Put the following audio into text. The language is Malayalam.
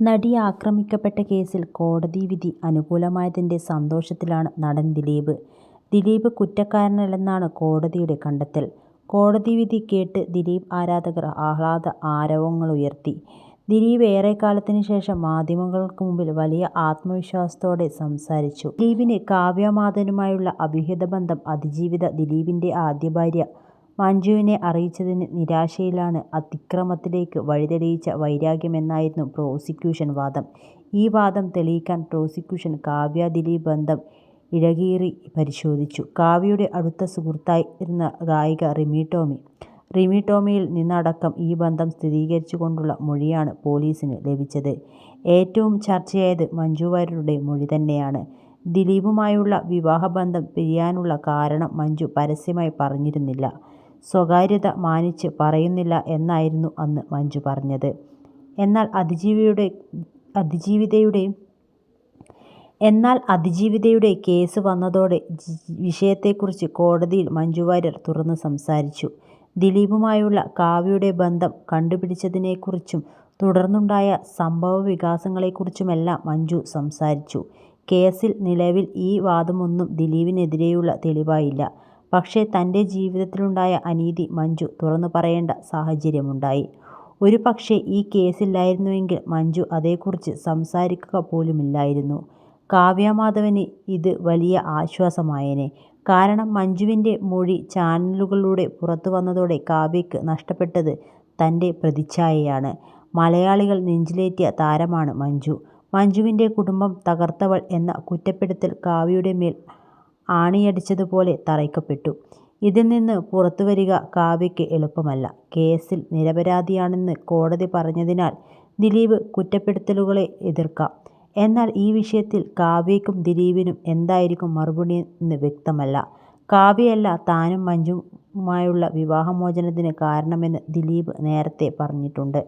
നടി ആക്രമിക്കപ്പെട്ട കേസിൽ കോടതി വിധി അനുകൂലമായതിന്റെ സന്തോഷത്തിലാണ് നടൻ ദിലീപ്. ദിലീപ് കുറ്റക്കാരനല്ലെന്നാണ് കോടതിയുടെ കണ്ടെത്തൽ. കോടതി വിധി കേട്ട് ദിലീപ് ആരാധകർ ആഹ്ലാദ ആരവങ്ങൾ ഉയർത്തി ദിലീപ് ഏറെക്കാലത്തിന് ശേഷം മാധ്യമങ്ങൾക്ക് മുമ്പിൽ വലിയ ആത്മവിശ്വാസത്തോടെ സംസാരിച്ചു. ദിലീപിന് കാവ്യ അവിഹിത ബന്ധം അതിജീവിത ദിലീപിന്റെ ആദ്യ ഭാര്യ മഞ്ജുവിനെ അറിയിച്ചതിന് നിരാശയിലാണ് അതിക്രമത്തിലേക്ക് വഴിതെളിയിച്ച വൈരാഗ്യമെന്നായിരുന്നു പ്രോസിക്യൂഷൻ വാദം. ഈ വാദം തെളിയിക്കാൻ പ്രോസിക്യൂഷൻ കാവ്യ-ദിലീപ് ബന്ധം ഇഴകീറി പരിശോധിച്ചു. കാവ്യയുടെ അടുത്ത സുഹൃത്തായിരുന്ന ഗായിക റിമി ടോമി. റിമി ടോമിയിൽ നിന്നടക്കം ഈ ബന്ധം സ്ഥിരീകരിച്ചുകൊണ്ടുള്ള മൊഴിയാണ് പോലീസിന് ലഭിച്ചത്. ഏറ്റവും ചർച്ചയായത് മഞ്ജു വാര്യരുടെ മൊഴി തന്നെയാണ്. ദിലീപുമായുള്ള വിവാഹബന്ധം പിരിയാനുള്ള കാരണം മഞ്ജു പരസ്യമായി പറഞ്ഞിരുന്നില്ല. സ്വകാര്യത മാനിച്ച് പറയുന്നില്ല എന്നായിരുന്നു അന്ന് മഞ്ജു പറഞ്ഞത്. എന്നാൽ അതിജീവിയുടെ അതിജീവിതയുടെ കേസ് വന്നതോടെ വിഷയത്തെക്കുറിച്ച് കോടതിയിൽ മഞ്ജു വാര്യർ തുറന്ന് സംസാരിച്ചു. ദിലീപുമായുള്ള കാവ്യയുടെ ബന്ധം കണ്ടുപിടിച്ചതിനെക്കുറിച്ചും തുടർന്നുണ്ടായ സംഭവ വികാസങ്ങളെക്കുറിച്ചുമെല്ലാം മഞ്ജു സംസാരിച്ചു. കേസിൽ നിലവിൽ ഈ വാദമൊന്നും ദിലീപിനെതിരെയുള്ള തെളിവായില്ല. പക്ഷേ തന്റെ ജീവിതത്തിലുണ്ടായ അനീതി മഞ്ജു തുറന്നു പറയേണ്ട സാഹചര്യമുണ്ടായി. ഒരു പക്ഷേ ഈ കേസില്ലായിരുന്നുവെങ്കിൽ മഞ്ജു അതേക്കുറിച്ച് സംസാരിക്കുക പോലുമില്ലായിരുന്നു. കാവ്യമാധവന് ഇത് വലിയ ആശ്വാസമായേനെ. കാരണം മഞ്ജുവിന്റെ മൊഴി ചാനലുകളിലൂടെ പുറത്തു വന്നതോടെ കാവ്യയ്ക്ക് നഷ്ടപ്പെട്ടത് തന്റെ പ്രതിച്ഛായയാണ്. മലയാളികൾ നെഞ്ചിലേറ്റിയ താരമാണ് മഞ്ജു. മഞ്ജുവിന്റെ കുടുംബം തകർത്തവൾ എന്ന കുറ്റപ്പെടുത്തൽ കാവ്യയുടെ മേൽ ആണിയടിച്ചതുപോലെ തറയ്ക്കപ്പെട്ടു. ഇതിൽ നിന്ന് പുറത്തുവരിക കാവ്യയ്ക്ക് എളുപ്പമല്ല. കേസിൽ നിരപരാധിയാണെന്ന് കോടതി പറഞ്ഞതിനാൽ ദിലീപ് കുറ്റപ്പെടുത്തലുകളെ എതിർക്കാം. എന്നാൽ ഈ വിഷയത്തിൽ കാവ്യയ്ക്കും ദിലീപിനും എന്തായിരിക്കും മറുപടി എന്ന് വ്യക്തമല്ല. കാവ്യയല്ല താനും മഞ്ജുവുമായുള്ള വിവാഹമോചനത്തിന് കാരണമെന്ന് ദിലീപ് നേരത്തെ പറഞ്ഞിട്ടുണ്ട്.